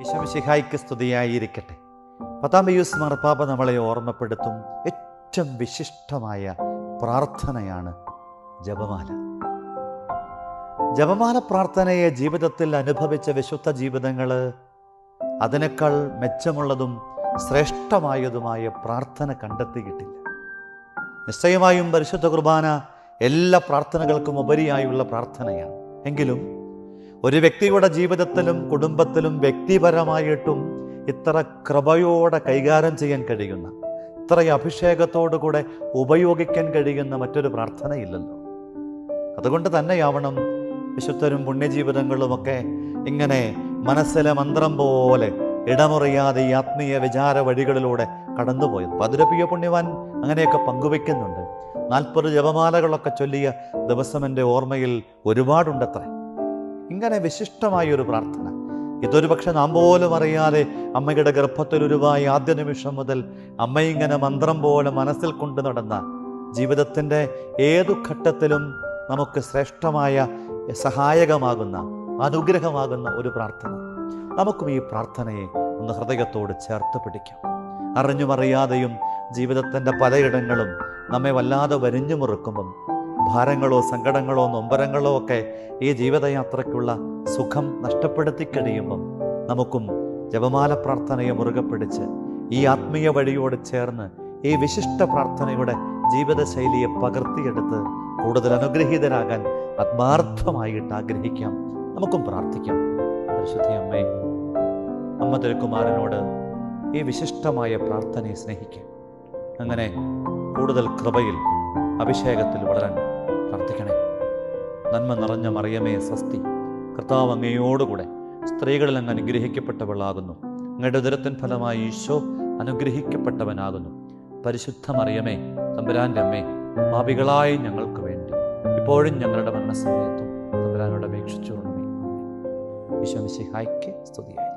ഈശോമിശിഹായ്ക്ക് സ്തുതിയായിരിക്കട്ടെ. പത്താം പയ്യൂസ് മാർപ്പാപ്പ നമ്മളെ ഓർമ്മപ്പെടുത്തും ഏറ്റവും വിശിഷ്ടമായ പ്രാർത്ഥനയാണ് ജപമാല. ജപമാല പ്രാർത്ഥനയെ ജീവിതത്തിൽ അനുഭവിച്ച വിശുദ്ധ ജീവിതങ്ങൾ അതിനേക്കാൾ മെച്ചമുള്ളതും ശ്രേഷ്ഠമായതുമായ പ്രാർത്ഥന കണ്ടെത്തിയിട്ടില്ല. നിശ്ചയമായും പരിശുദ്ധ കുർബാന എല്ലാ പ്രാർത്ഥനകൾക്കും ഉപരിയായുള്ള പ്രാർത്ഥനയാണ്. എങ്കിലും ഒരു വ്യക്തിയുടെ ജീവിതത്തിലും കുടുംബത്തിലും വ്യക്തിപരമായിട്ടും ഇത്ര കൃപയോടെ കൈകാര്യം ചെയ്യാൻ കഴിയുന്ന ഇത്ര അഭിഷേകത്തോടുകൂടെ ഉപയോഗിക്കാൻ കഴിയുന്ന മറ്റൊരു പ്രാർത്ഥനയില്ലല്ലോ. അതുകൊണ്ട് തന്നെയാവണം വിശുദ്ധരും പുണ്യജീവിതങ്ങളുമൊക്കെ ഇങ്ങനെ മനസ്സിലെ മന്ത്രം പോലെ ഇടമുറിയാതെ ഈ ആത്മീയ വിചാര വഴികളിലൂടെ കടന്നുപോയത്. പതിരപ്പിയ പുണ്യവാൻ അങ്ങനെയൊക്കെ പങ്കുവെക്കുന്നുണ്ട് നാൽപ്പത് ജപമാലകളൊക്കെ ചൊല്ലിയ ദിവസം എന്റെ ഓർമ്മയിൽ ഒരുപാടുണ്ടത്രേ. ഇങ്ങനെ വിശിഷ്ടമായ ഒരു പ്രാർത്ഥന. ഇതൊരു പക്ഷെ നാം പോലും അറിയാതെ അമ്മയുടെ ഗർഭത്തിൽ ഒരുവായി ആദ്യ നിമിഷം മുതൽ അമ്മ ഇങ്ങനെ മന്ത്രം പോലെ മനസ്സിൽ കൊണ്ടു നടന്ന ജീവിതത്തിന്റെ ഏതു ഘട്ടത്തിലും നമുക്ക് ശ്രേഷ്ഠമായ സഹായകമാകുന്ന അനുഗ്രഹമാകുന്ന ഒരു പ്രാർത്ഥന. നമുക്കും ഈ പ്രാർത്ഥനയെ ഒന്ന് ഹൃദയത്തോട് ചേർത്ത് പിടിക്കാം. അറിഞ്ഞുമറിയാതെയും ജീവിതത്തിന്റെ പലയിടങ്ങളും നമ്മെ വല്ലാതെ വരിഞ്ഞു മുറുക്കുമ്പം ഭാരങ്ങളോ സങ്കടങ്ങളോ നൊമ്പരങ്ങളോ ഒക്കെ ഈ ജീവിതയാത്രയ്ക്കുള്ള സുഖം നഷ്ടപ്പെടുത്തി കഴിയുമ്പം നമുക്കും ജപമാല പ്രാർത്ഥനയെ മുറുകെ പിടിച്ച് ഈ ആത്മീയ വഴിയോട് ചേർന്ന് ഈ വിശിഷ്ട പ്രാർത്ഥനയുടെ ജീവിതശൈലിയെ പകർത്തിയെടുത്ത് കൂടുതൽ അനുഗ്രഹീതരാകാൻ ആത്മാർത്ഥമായിട്ട് ആഗ്രഹിക്കാം. നമുക്കും പ്രാർത്ഥിക്കാം. പരിശുദ്ധ അമ്മേ അമ്മ തിരുക്കുമാരനോട് ഈ വിശിഷ്ടമായ പ്രാർത്ഥനയെ സ്നേഹിക്കാം. അങ്ങനെ കൂടുതൽ കൃപയിൽ അഭിഷേകത്തിൽ വളരാൻ പ്രാർത്ഥിക്കണേ. നന്മ നിറഞ്ഞ മറിയമേ സ്വസ്തി കർത്താവ് അങ്ങയോടുകൂടെ സ്ത്രീകളിൽ അങ്ങ് അനുഗ്രഹിക്കപ്പെട്ടവളാകുന്നു. അങ്ങയുടെ ദുരത്തിൻ ഫലമായി ഈശോ അനുഗ്രഹിക്കപ്പെട്ടവനാകുന്നു. പരിശുദ്ധ മറിയമേ തമ്പുരാന്റെ അമ്മേ മാപികളായി ഞങ്ങൾക്ക് വേണ്ടി. ഇപ്പോഴും ഞങ്ങളുടെ മരണസമയത്തും തമ്പുരാനോട് അപേക്ഷിച്ചു കൊള്ളണമേ ഈശോ മിശിഹായ്ക്ക് സ്തുതിയായി.